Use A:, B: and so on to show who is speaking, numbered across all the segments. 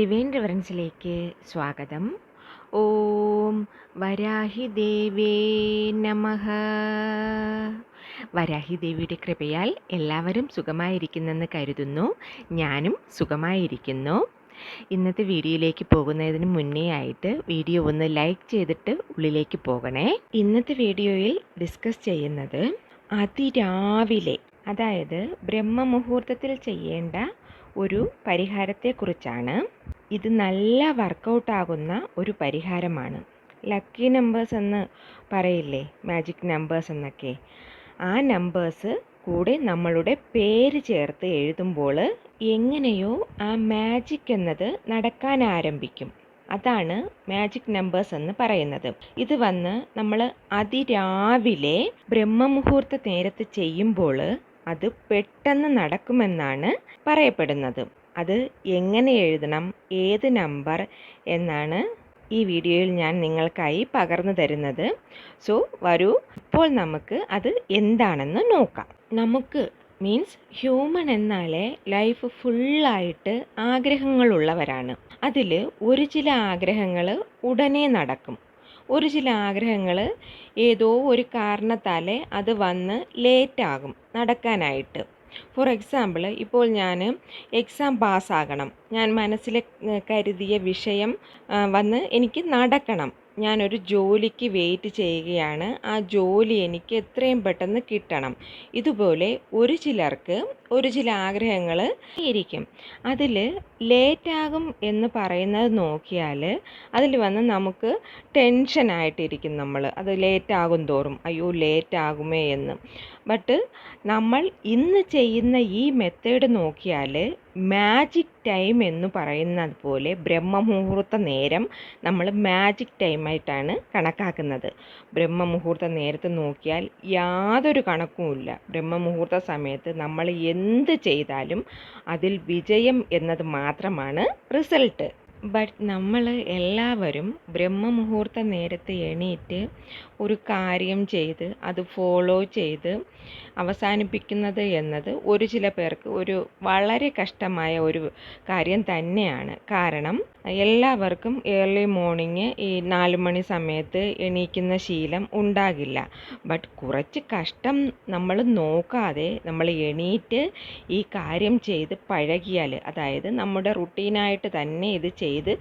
A: Divine റിവറൻസിലേക്ക് സ്വാഗതം. ഓം വരാഹി ദേവേ നമഃ. വരാഹി ദേവിയുടെ കൃപയാൽ എല്ലാവരും സുഖമായിരിക്കുന്നെന്ന് കരുതുന്നു. ഞാനും സുഖമായിരിക്കുന്നു. ഇന്നത്തെ വീഡിയോയിലേക്ക് പോകുന്നതിന് മുന്നേ ആയിട്ട് വീഡിയോ ഒന്ന് ലൈക്ക് ചെയ്തിട്ട് ഉള്ളിലേക്ക് പോകണേ. ഇന്നത്തെ വീഡിയോയിൽ ഡിസ്കസ് ചെയ്യുന്നത് അതിരാവിലെ അതായത് ബ്രഹ്മമുഹൂർത്തത്തിൽ ചെയ്യേണ്ട ഒരു പരിഹാരത്തെക്കുറിച്ചാണ്. ഇത് നല്ല വർക്കൗട്ടാകുന്ന ഒരു പരിഹാരമാണ്. ലക്കി നമ്പേഴ്സ് എന്ന് പറയില്ലേ? മാജിക് നമ്പേഴ്സ് എന്നൊക്കെ. ആ നമ്പേഴ്സ് കൂടെ നമ്മളുടെ പേര് ചേർത്ത് എഴുതുമ്പോൾ എങ്ങനെയോ ആ മാജിക് എന്നത് നടക്കാൻ ആരംഭിക്കും. അതാണ് മാജിക് നമ്പേഴ്സ് എന്ന് പറയുന്നത്. ഇത് വന്ന് നമ്മൾ അതിരാവിലെ ബ്രഹ്മമുഹൂർത്ത നേരത്ത് ചെയ്യുമ്പോൾ അത് പെട്ടെന്ന് നടക്കുമെന്നാണ് പറയപ്പെടുന്നത്. അത് എങ്ങനെ എഴുതണം ഏത് നമ്പർ എന്നാണ് ഈ വീഡിയോയിൽ ഞാൻ നിങ്ങൾക്കായി പകർന്നു തരുന്നത്. സോ വരൂ. ഇപ്പോൾ നമുക്ക് അത് എന്താണെന്ന് നോക്കാം. നമുക്ക് മീൻസ് ഹ്യൂമൻ എന്നാലേ ലൈഫ് ഫുള്ളായിട്ട് ആഗ്രഹങ്ങളുള്ളവരാണ്. അതിൽ ഒരു ചില ആഗ്രഹങ്ങൾ ഉടനെ നടക്കും. ഒരു ചില ആഗ്രഹങ്ങൾ ഏതോ ഒരു കാരണത്താലേ അത് വന്ന് ലേറ്റാകും നടക്കാനായിട്ട്. ഫോർ എക്സാമ്പിൾ ഇപ്പോൾ ഞാൻ എക്സാം പാസ്സാകണം ഞാൻ മനസ്സിൽ കരുതിയ വിഷയം വന്ന് എനിക്ക് നടക്കണം. ഞാനൊരു ജോലിക്ക് വെയിറ്റ് ചെയ്യുകയാണ്. ആ ജോലി എനിക്ക് എത്രയും പെട്ടെന്ന് കിട്ടണം. ഇതുപോലെ ഒരു ചിലർക്ക് ഒരു ചില ആഗ്രഹങ്ങൾ ഇരിക്കും. അതിൽ ലേറ്റാകും എന്ന് പറയുന്നത് നോക്കിയാൽ അതിൽ വന്ന് നമുക്ക് ടെൻഷനായിട്ടിരിക്കും നമ്മൾ അത് ലേറ്റാകും തോറും. അയ്യോ ലേറ്റാകുമേ എന്ന്. ബട്ട് നമ്മൾ ഇന്ന് ചെയ്യുന്ന ഈ മെത്തേഡ് നോക്കിയാൽ മാജിക് ടൈം എന്ന് പറയുന്നത് പോലെ ബ്രഹ്മമുഹൂർത്ത നേരം നമ്മൾ മാജിക് ടൈമായിട്ടാണ് കണക്കാക്കുന്നത്. ബ്രഹ്മമുഹൂർത്ത നേരത്ത് നോക്കിയാൽ യാതൊരു കണക്കുമില്ല ബ്രഹ്മമുഹൂർത്ത സമയത്ത് നമ്മൾ എന്ത് ചെയ്താലും അതിൽ വിജയം എന്നത് മാത്രമാണ് റിസൾട്ട് ബട്ട് നമ്മൾ എല്ലാവരും ബ്രഹ്മമുഹൂർത്ത നേരത്തെ എണീറ്റ് ഒരു കാര്യം ചെയ്ത് അത് ഫോളോ ചെയ്ത് അവസാനിപ്പിക്കുന്നത് എന്നത് ഒരു ചില പേർക്ക് ഒരു വളരെ കഷ്ടമായ ഒരു കാര്യം തന്നെയാണ്. കാരണം എല്ലാവർക്കും ഏർലി മോർണിംഗ് ഈ നാല് മണി സമയത്ത് എണീക്കുന്ന ശീലം ഉണ്ടാകില്ല. ബട്ട് കുറച്ച് കഷ്ടം നമ്മൾ നോക്കാതെ നമ്മൾ എണീറ്റ് ഈ കാര്യം ചെയ്ത് പഴകിയാൽ അതായത് നമ്മുടെ റുട്ടീനായിട്ട് തന്നെ ഇത് ചെയ്ത്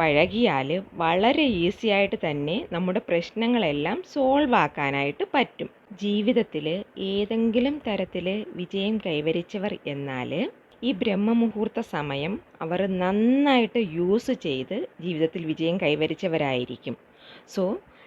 A: പഴകിയാൽ വളരെ ഈസി ആയിട്ട് തന്നെ നമ്മുടെ പ്രശ്നങ്ങളെല്ലാം സോൾവ് ആക്കാനായിട്ട് പറ്റും. ജീവിതത്തിൽ ഏതെങ്കിലും തരത്തിൽ വിജയം കൈവരിച്ചവർ എന്നാൽ ഈ ബ്രഹ്മമുഹൂർത്ത സമയം അവർ നന്നായിട്ട് യൂസ് ചെയ്ത് ജീവിതത്തിൽ വിജയം കൈവരിച്ചവരായിരിക്കും. സോ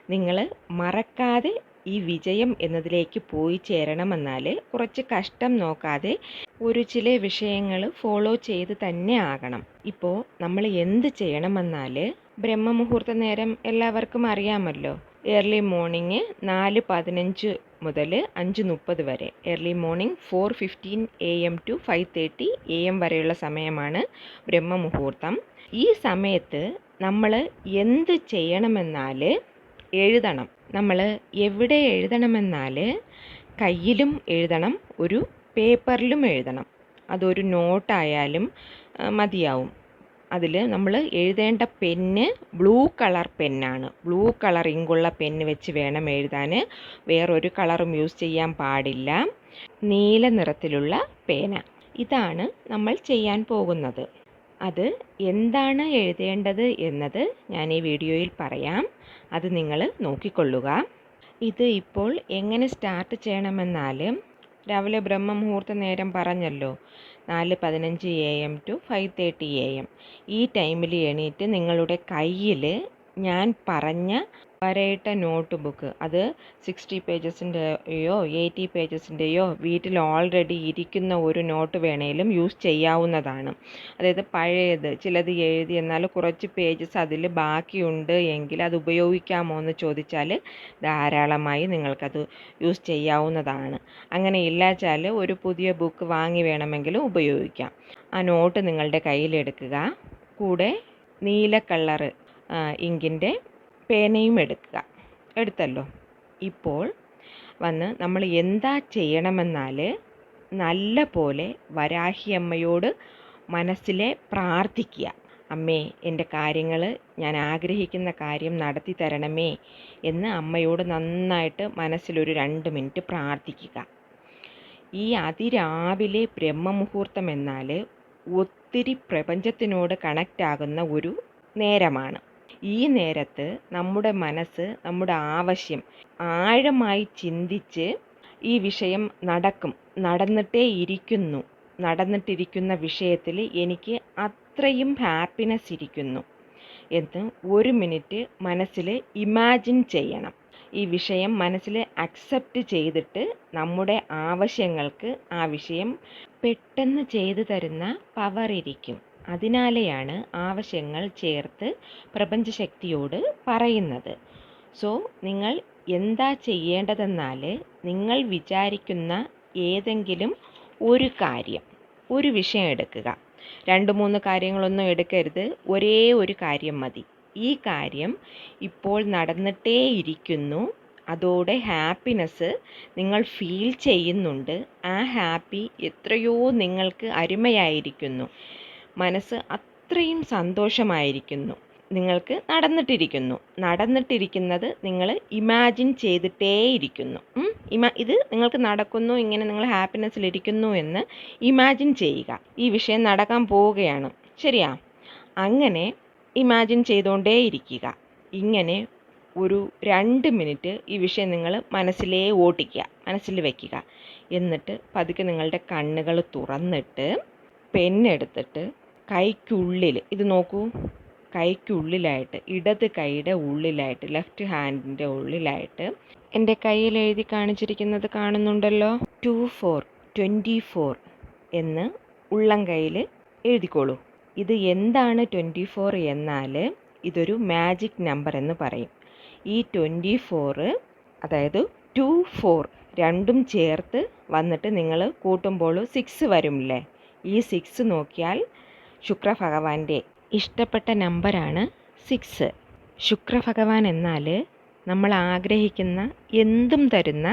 A: നിങ്ങൾ മറക്കാതെ ഈ വിജയം എന്നതിലേക്ക് പോയി ചേരണമെന്നാൽ കുറച്ച് കഷ്ടം നോക്കാതെ ഒരു ചില വിഷയങ്ങൾ ഫോളോ ചെയ്ത് തന്നെ ആകണം. ഇപ്പോൾ നമ്മൾ എന്ത് ചെയ്യണമെന്നാൽ ബ്രഹ്മമുഹൂർത്ത നേരം എല്ലാവർക്കും അറിയാമല്ലോ. ഏർലി മോർണിംഗ് നാല് പതിനഞ്ച് മുതൽ അഞ്ച് മുപ്പത് വരെ. Early morning four fifteen A M to five thirty A M വരെയുള്ള സമയമാണ് ബ്രഹ്മമുഹൂർത്തം. ഈ സമയത്ത് നമ്മൾ എന്ത് ചെയ്യണമെന്നാൽ എഴുതണം. നമ്മൾ എവിടെ എഴുതണമെന്നാൽ കയ്യിലും എഴുതണം ഒരു പേപ്പറിലും എഴുതണം. അതൊരു നോട്ടായാലും മതിയാവും. അതിൽ നമ്മൾ എഴുതേണ്ട പെന്ന് ബ്ലൂ കളർ പെന്നാണ്. ബ്ലൂ കളർ ഇങ്കുള്ള പെന്ന് വെച്ച് വേണം എഴുതാൻ വേറൊരു കളറും യൂസ് ചെയ്യാൻ പാടില്ല. നീല നിറത്തിലുള്ള പേന. ഇതാണ് നമ്മൾ ചെയ്യാൻ പോകുന്നത്. അത് എന്താണ് എഴുതേണ്ടത് എന്നത് ഞാൻ ഈ വീഡിയോയിൽ പറയാം. അത് നിങ്ങൾ നോക്കിക്കൊള്ളുക. ഇത് ഇപ്പോൾ എങ്ങനെ സ്റ്റാർട്ട് ചെയ്യണമെന്നാൽ രാവിലെ ബ്രഹ്മ മുഹൂർത്ത നേരം പറഞ്ഞല്ലോ. നാല് പതിനഞ്ച് A M to five thirty A M ഈ ടൈമിൽ എണീറ്റ് നിങ്ങളുടെ കയ്യിൽ ഞാൻ പറഞ്ഞ വരയിട്ട നോട്ട് ബുക്ക് അത് സിക്സ്റ്റി പേജസിന്റെയോ എയ്റ്റി പേജസിന്റെയോ വീട്ടിൽ ഓൾറെഡി ഇരിക്കുന്ന ഒരു നോട്ട് വേണേലും യൂസ് ചെയ്യാവുന്നതാണ്. അതായത് പഴയത് ചിലത് എഴുതി എന്നാൽ കുറച്ച് പേജസ് അതിൽ ബാക്കിയുണ്ട് എങ്കിൽ അത് ഉപയോഗിക്കാമോ എന്ന് ചോദിച്ചാൽ ധാരാളമായി നിങ്ങൾക്കത് യൂസ് ചെയ്യാവുന്നതാണ്. അങ്ങനെ ഇല്ലാച്ചാൽ ഒരു പുതിയ ബുക്ക് വാങ്ങി വേണമെങ്കിലും ഉപയോഗിക്കാം. ആ നോട്ട് നിങ്ങളുടെ കയ്യിലെടുക്കുക കൂടെ നീല കളറ് ഇങ്കിന്റെ പേനയും എടുക്കുക. എടുത്തല്ലോ. ഇപ്പോൾ വന്ന് നമ്മൾ എന്താ ചെയ്യണമെന്നാൽ നല്ല പോലെ വരാഹിയമ്മയോട് മനസ്സിലെ പ്രാർത്ഥിക്കുക. അമ്മേ എന്റെ കാര്യങ്ങൾ ഞാൻ ആഗ്രഹിക്കുന്ന കാര്യം നടത്തി തരണമേ എന്ന് അമ്മയോട് നന്നായിട്ട് മനസ്സിലൊരു രണ്ട് മിനിറ്റ് പ്രാർത്ഥിക്കുക. ഈ അതിരാവിലെ ബ്രഹ്മമുഹൂർത്തം എന്നാൽ ഒത്തിരി പ്രപഞ്ചത്തിനോട് കണക്റ്റ് ആകുന്ന ഒരു നേരമാണ്. ഈ നേരത്ത് നമ്മുടെ മനസ്സ് നമ്മുടെ ആവശ്യം ആഴമായി ചിന്തിച്ച് ഈ വിഷയം നടക്കും. നടന്നിട്ടേ ഇരിക്കുന്നു. നടന്നിട്ടിരിക്കുന്ന വിഷയത്തിൽ എനിക്ക് അത്രയും ഹാപ്പിനെസ് ഇരിക്കുന്നു. എന്ന് ഒരു മിനിറ്റ് മനസ്സിൽ ഇമാജിൻ ചെയ്യണം. ഈ വിഷയം മനസ്സിൽ അക്സെപ്റ്റ് ചെയ്തിട്ട് നമ്മുടെ ആവശ്യങ്ങൾക്ക് ആ വിഷയം പെട്ടെന്ന് ചെയ്തു തരുന്ന പവർ ഇരിക്കും. അതിനാലെയാണ് ആവശ്യങ്ങൾ ചേർത്ത് പ്രപഞ്ചശക്തിയോട് പറയുന്നത്. സോ നിങ്ങൾ എന്താ ചെയ്യേണ്ടതെന്നാൽ നിങ്ങൾ വിചാരിക്കുന്ന ഏതെങ്കിലും ഒരു കാര്യം ഒരു വിഷയം എടുക്കുക. രണ്ട് മൂന്ന് കാര്യങ്ങളൊന്നും എടുക്കരുത്. ഒരേ ഒരു കാര്യം മതി. ഈ കാര്യം ഇപ്പോൾ നടന്നിട്ടേ ഇരിക്കുന്നു. അതോടെ ഹാപ്പിനെസ് നിങ്ങൾ ഫീൽ ചെയ്യുന്നുണ്ട്. ആ ഹാപ്പി എത്രയോ നിങ്ങൾക്ക് അരുമയായിരിക്കുന്നു മനസ്സ് അത്രയും സന്തോഷമായിരിക്കുന്നു. നിങ്ങൾക്ക് നടന്നിട്ടിരിക്കുന്നു. നടന്നിട്ടിരിക്കുന്നത് നിങ്ങൾ ഇമാജിൻ ചെയ്തിട്ടേ ഇരിക്കുന്നു ഇമാ ഇത് നിങ്ങൾക്ക് നടക്കുന്നു ഇങ്ങനെ നിങ്ങൾ ഹാപ്പിനെസ്സിലിരിക്കുന്നു എന്ന് ഇമാജിൻ ചെയ്യുക. ഈ വിഷയം നടക്കാൻ പോവുകയാണ്. ശരിയാ? അങ്ങനെ ഇമാജിൻ ചെയ്തുകൊണ്ടേയിരിക്കുക ഇങ്ങനെ ഒരു രണ്ട് മിനിറ്റ് ഈ വിഷയം നിങ്ങൾ മനസ്സിലേ ഓട്ടിക്കുക മനസ്സിൽ വയ്ക്കുക എന്നിട്ട് പതുക്കെ നിങ്ങളുടെ കണ്ണുകൾ തുറന്നിട്ട് പെന്നെടുത്തിട്ട് കൈക്കുള്ളിൽ ഇത് നോക്കൂ. കൈക്കുള്ളിലായിട്ട് ഇടത് കൈയുടെ ഉള്ളിലായിട്ട് ലെഫ്റ്റ് ഹാൻഡിന്റെ ഉള്ളിലായിട്ട്. എന്റെ കയ്യിൽ എഴുതി കാണിച്ചിരിക്കുന്നത് കാണുന്നുണ്ടല്ലോ. ടു ഫോർ ട്വന്റി ഫോർ എന്ന് ഉള്ളം കയ്യിൽ എഴുതിക്കോളൂ. ഇത് എന്താണ് ട്വന്റി ഫോർ എന്നാൽ ഇതൊരു മാജിക് നമ്പർ എന്ന് പറയും. ഈ ട്വന്റി ഫോറ് അതായത് ടു ഫോർ രണ്ടും ചേർത്ത് വന്നിട്ട് നിങ്ങൾ കൂട്ടുമ്പോൾ സിക്സ് വരുമില്ലേ ഈ സിക്സ് നോക്കിയാൽ ശുക്രഭഗവാന്റെ ഇഷ്ടപ്പെട്ട നമ്പറാണ് സിക്സ്. ശുക്രഭഗവാൻ എന്നാൽ നമ്മൾ ആഗ്രഹിക്കുന്ന എന്തും തരുന്ന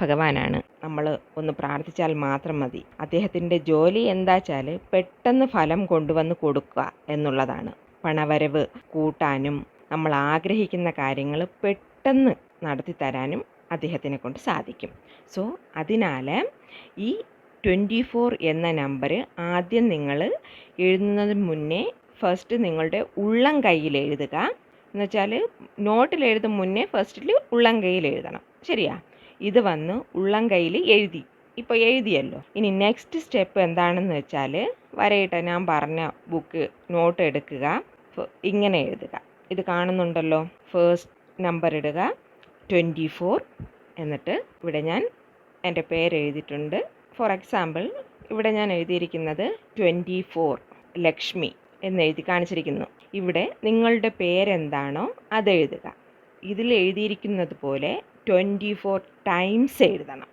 A: ഭഗവാനാണ്. നമ്മൾ ഒന്ന് പ്രാർത്ഥിച്ചാൽ മാത്രം മതി. അദ്ദേഹത്തിന്റെ ജോലി എന്താ വെച്ചാൽ പെട്ടെന്ന് ഫലം കൊണ്ടുവന്ന് കൊടുക്കുക എന്നുള്ളതാണ്. പണവരവ് കൂട്ടാനും നമ്മൾ ആഗ്രഹിക്കുന്ന കാര്യങ്ങൾ പെട്ടെന്ന് നടത്തി തരാനും അദ്ദേഹത്തിനെ കൊണ്ട് സാധിക്കും. സോ അതിനാൽ ഈ ട്വന്റി ഫോർ എന്ന നമ്പർ ആദ്യം നിങ്ങൾ എഴുതുന്നതിന് മുന്നേ ഫസ്റ്റ് നിങ്ങളുടെ ഉള്ളം കയ്യിൽ എഴുതുക. എന്നുവെച്ചാൽ നോട്ടിൽ എഴുതും മുന്നേ ഫസ്റ്റിൽ ഉള്ളം കയ്യിൽ എഴുതണം. ശരിയാ? ഇത് വന്ന് ഉള്ളം കയ്യിൽ എഴുതി. ഇപ്പോൾ എഴുതിയല്ലോ. ഇനി നെക്സ്റ്റ് സ്റ്റെപ്പ് എന്താണെന്ന് വെച്ചാൽ വരയിട്ട ഞാൻ പറഞ്ഞ ബുക്ക് നോട്ട് എടുക്കുക. ഇങ്ങനെ എഴുതുക. ഇത് കാണുന്നുണ്ടല്ലോ? ഫേസ്റ്റ് നമ്പർ ഇടുക. ട്വന്റി ഫോർ എന്നിട്ട് ഇവിടെ ഞാൻ എന്റെ പേര് എഴുതിയിട്ടുണ്ട്. ഫോർ എക്സാമ്പിൾ ഇവിടെ ഞാൻ എഴുതിയിരിക്കുന്നത് ട്വന്റി ഫോർ ലക്ഷ്മി എന്ന് എഴുതി കാണിച്ചിരിക്കുന്നു. ഇവിടെ നിങ്ങളുടെ പേരെന്താണോ അത് എഴുതുക. ഇതിൽ എഴുതിയിരിക്കുന്നത് പോലെ ട്വന്റി ഫോർ ടൈംസ് എഴുതണം.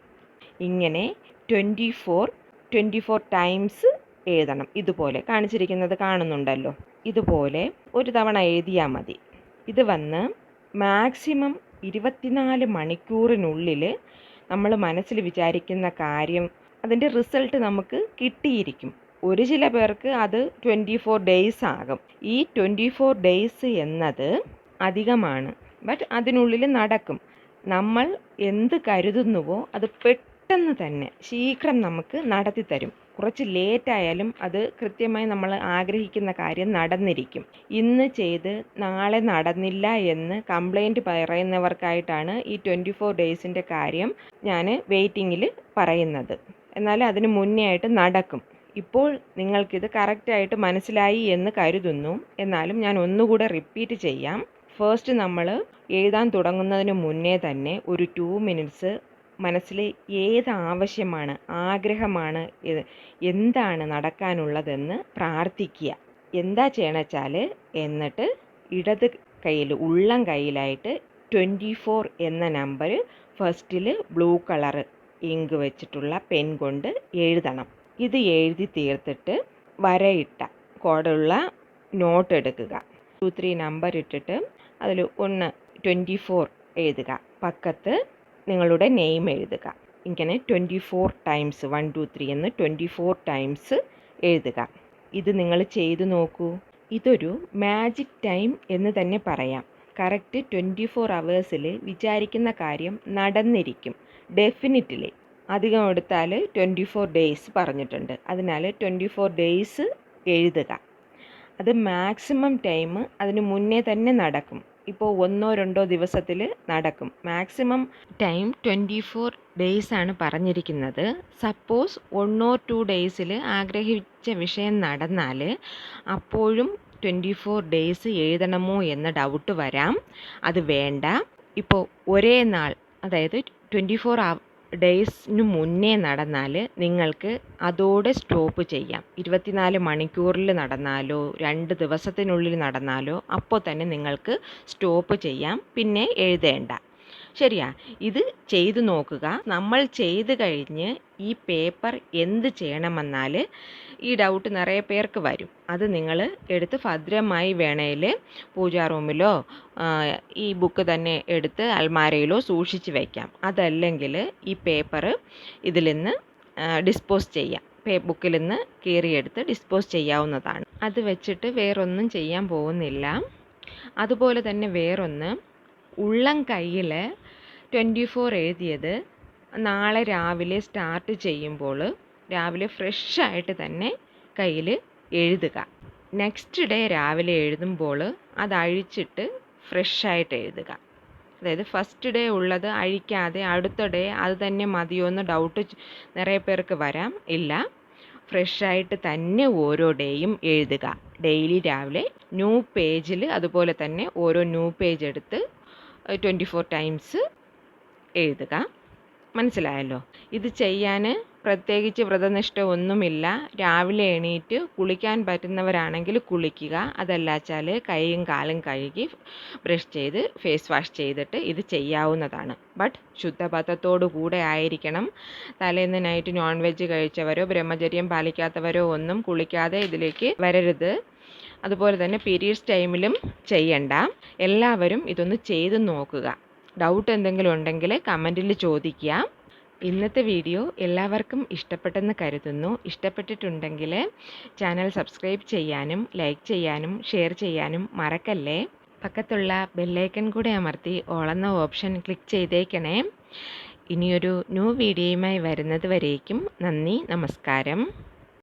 A: ഇങ്ങനെ twenty four twenty four times എഴുതണം. ഇതുപോലെ കാണിച്ചിരിക്കുന്നത് കാണുന്നുണ്ടല്ലോ. ഇതുപോലെ ഒരു തവണ എഴുതിയാൽ മതി. ഇത് വന്ന് മാക്സിമം ഇരുപത്തിനാല് മണിക്കൂറിനുള്ളിൽ നമ്മൾ മനസ്സിൽ വിചാരിക്കുന്ന കാര്യം അതിന്റെ റിസൾട്ട് നമുക്ക് കിട്ടിയിരിക്കും. ഒരു ചില പേർക്ക് അത് ട്വന്റി ഫോർ ഡേയ്സ് ആകും. ഈ ട്വന്റി ഫോർ ഡേയ്സ് എന്നത് അധികമാണ്. ബട്ട് അതിനുള്ളിൽ നടക്കും. നമ്മൾ എന്ത് കരുതുന്നുവോ അത് പെട്ടെന്ന് തന്നെ ശീഘ്രം നമുക്ക് നടത്തി തരും കുറച്ച് ലേറ്റായാലും അത് കൃത്യമായി നമ്മൾ ആഗ്രഹിക്കുന്ന കാര്യം നടന്നിരിക്കും. ഇന്ന് ചെയ്ത് നാളെ നടന്നില്ല എന്ന് കംപ്ലൈന്റ് പറയുന്നവർക്കായിട്ടാണ് ഈ ട്വന്റി ഫോർ ഡേയ്സിന്റെ കാര്യം ഞാൻ വെയിറ്റിങ്ങിൽ പറയുന്നത്. എന്നാൽ അതിന് മുന്നേ ആയിട്ട് നടക്കും. ഇപ്പോൾ നിങ്ങൾക്കിത് കറക്റ്റായിട്ട് മനസ്സിലായി എന്ന് കരുതുന്നു. എന്നാലും ഞാൻ ഒന്നുകൂടെ റിപ്പീറ്റ് ചെയ്യാം. ഫസ്റ്റ് നമ്മൾ എഴുതാൻ തുടങ്ങുന്നതിന് മുന്നേ തന്നെ ഒരു ടു മിനിറ്റ്സ് മനസ്സിൽ ഏത് ആവശ്യമാണ് ആഗ്രഹമാണ് എന്താണ് നടക്കാനുള്ളതെന്ന് പ്രാർത്ഥിക്കുക. എന്താ ചെയ്യണച്ചാൽ എന്നിട്ട് ഇടത് കയ്യിൽ ഉള്ളം കയ്യിലായിട്ട് ട്വന്റി ഫോർ എന്ന നമ്പർ ഫസ്റ്റിൽ ബ്ലൂ കളറ് ഇങ്ക് വെച്ചിട്ടുള്ള പെൻ കൊണ്ട് എഴുതണം. ഇത് എഴുതി തീർത്തിട്ട് വരയിട്ട കോടുള്ള നോട്ട് എടുക്കുക. ടു ത്രീ നമ്പർ ഇട്ടിട്ട് അതിൽ ഒന്ന് ട്വന്റി ഫോർ എഴുതുക. പക്കത്ത് നിങ്ങളുടെ നെയിം എഴുതുക. ഇങ്ങനെ twenty four times one two three എന്ന് ട്വന്റി ഫോർ ടൈംസ് എഴുതുക. ഇത് നിങ്ങൾ ചെയ്തു നോക്കൂ. ഇതൊരു മാജിക് ടൈം എന്ന് തന്നെ പറയാം. കറക്റ്റ് ട്വന്റി ഫോർ അവേഴ്സിൽ വിചാരിക്കുന്ന കാര്യം നടന്നിരിക്കും. ഡെഫിനറ്റ്ലി അധികം എടുത്താൽ ട്വന്റി ഫോർ ഡേയ്സ് പറഞ്ഞിട്ടുണ്ട്. അതിനാൽ ട്വന്റി ഫോർ ഡേയ്സ് എഴുതുക. അത് മാക്സിമം ടൈം അതിന് മുന്നേ തന്നെ നടക്കും. ഇപ്പോൾ ഒന്നോ രണ്ടോ ദിവസത്തിൽ നടക്കും. Maximum time twenty four days ആണ് പറഞ്ഞിരിക്കുന്നത്. സപ്പോസ് ഓർ ടു ഡേയ്സിൽ ആഗ്രഹിച്ച വിഷയം നടന്നാൽ അപ്പോഴും ട്വന്റി ഫോർ ഡേയ്സ് എഴുതണമോ എന്ന ഡൗട്ട് വരാം. അത് വേണ്ട. ഇപ്പോൾ ഒരേ നാൾ അതായത് ട്വന്റി ഫോർ ഡേയ്സിന് മുന്നേ നടന്നാൽ നിങ്ങൾക്ക് അതോടെ സ്റ്റോപ്പ് ചെയ്യാം. ഇരുപത്തിനാല് മണിക്കൂറിൽ നടന്നാലോ രണ്ട് ദിവസത്തിനുള്ളിൽ നടന്നാലോ അപ്പോൾ തന്നെ നിങ്ങൾക്ക് സ്റ്റോപ്പ് ചെയ്യാം. പിന്നെ എഴുതേണ്ട. ശരിയാ? ഇത് ചെയ്തു നോക്കുക. നമ്മൾ ചെയ്ത് കഴിഞ്ഞ് ഈ പേപ്പർ എന്ത് ചെയ്യണമെന്നാൽ ഈ ഡൗട്ട് നിറയെ പേർക്ക് വരും. അത് നിങ്ങൾ എടുത്ത് ഭദ്രമായി വേണേൽ പൂജാ റൂമിലോ ഈ ബുക്ക് തന്നെ എടുത്ത് അൽമാരയിലോ സൂക്ഷിച്ച് വയ്ക്കാം അതല്ലെങ്കിൽ ഈ പേപ്പർ ഇതിൽ നിന്ന് ഡിസ്പോസ് ചെയ്യാം. പേ ബുക്കിൽ നിന്ന് കീറിയെടുത്ത് ഡിസ്പോസ് ചെയ്യാവുന്നതാണ്. അത് വെച്ചിട്ട് വേറൊന്നും ചെയ്യാൻ പോകുന്നില്ല. അതുപോലെ തന്നെ വേറൊന്ന് ഉള്ളം കയ്യിൽ ട്വന്റി ഫോർ എഴുതിയത് നാളെ രാവിലെ സ്റ്റാർട്ട് ചെയ്യുമ്പോൾ രാവിലെ ഫ്രഷ് ആയിട്ട് തന്നെ കയ്യിൽ എഴുതുക. നെക്സ്റ്റ് ഡേ രാവിലെ എഴുതുമ്പോൾ അത് അഴിച്ചിട്ട് ഫ്രഷ് ആയിട്ട് എഴുതുക. അതായത് ഫസ്റ്റ് ഡേ ഉള്ളത് അഴിക്കാതെ അടുത്ത ഡേ അത് തന്നെ മതിയോ എന്ന് ഡൗട്ട് നിറയെ പേർക്ക് വരാം. ഇല്ല. ഫ്രഷായിട്ട് തന്നെ ഓരോ ഡേയും എഴുതുക. ഡെയിലി രാവിലെ ന്യൂ പേജിൽ അതുപോലെ തന്നെ ഓരോ ന്യൂ പേജ് എടുത്ത് ട്വന്റി ഫോർ ടൈംസ് എഴുതുക. മനസ്സിലായല്ലോ? ഇത് ചെയ്യാൻ പ്രത്യേകിച്ച് വ്രതനിഷ്ഠ ഒന്നുമില്ല രാവിലെ എണീറ്റ് കുളിക്കാൻ പറ്റുന്നവരാണെങ്കിൽ കുളിക്കുക. അതല്ലാച്ചാൽ കൈയും കാലും കഴുകി ബ്രഷ് ചെയ്ത് ഫേസ് വാഷ് ചെയ്തിട്ട് ഇത് ചെയ്യാവുന്നതാണ്. ബട്ട് ശുദ്ധപഥത്തോടു കൂടെ ആയിരിക്കണം. തലേന്ന് നൈറ്റ് നോൺ വെജ് കഴിച്ചവരോ ബ്രഹ്മചര്യം പാലിക്കാത്തവരോ ഒന്നും കുളിക്കാതെ ഇതിലേക്ക് വരരുത്. അതുപോലെ തന്നെ പീരീഡ്സ് ടൈമിലും ചെയ്യണ്ട. എല്ലാവരും ഇതൊന്ന് ചെയ്ത് നോക്കുക. ഡൗട്ട് എന്തെങ്കിലും ഉണ്ടെങ്കിൽ കമന്റിൽ ചോദിക്കുക. ഇന്നത്തെ വീഡിയോ എല്ലാവർക്കും ഇഷ്ടപ്പെട്ടെന്ന് കരുതുന്നു. ഇഷ്ടപ്പെട്ടിട്ടുണ്ടെങ്കിൽ ചാനൽ സബ്സ്ക്രൈബ് ചെയ്യാനും ലൈക്ക് ചെയ്യാനും ഷെയർ ചെയ്യാനും മറക്കല്ലേ? പക്കത്തുള്ള ബെല്ലൈക്കൺ കൂടെ അമർത്തി ഓളെന്ന ഓപ്ഷൻ ക്ലിക്ക് ചെയ്തേക്കണേ. ഇനിയൊരു ന്യൂ വീഡിയോയുമായി വരുന്നത് വരേക്കും നന്ദി നമസ്കാരം.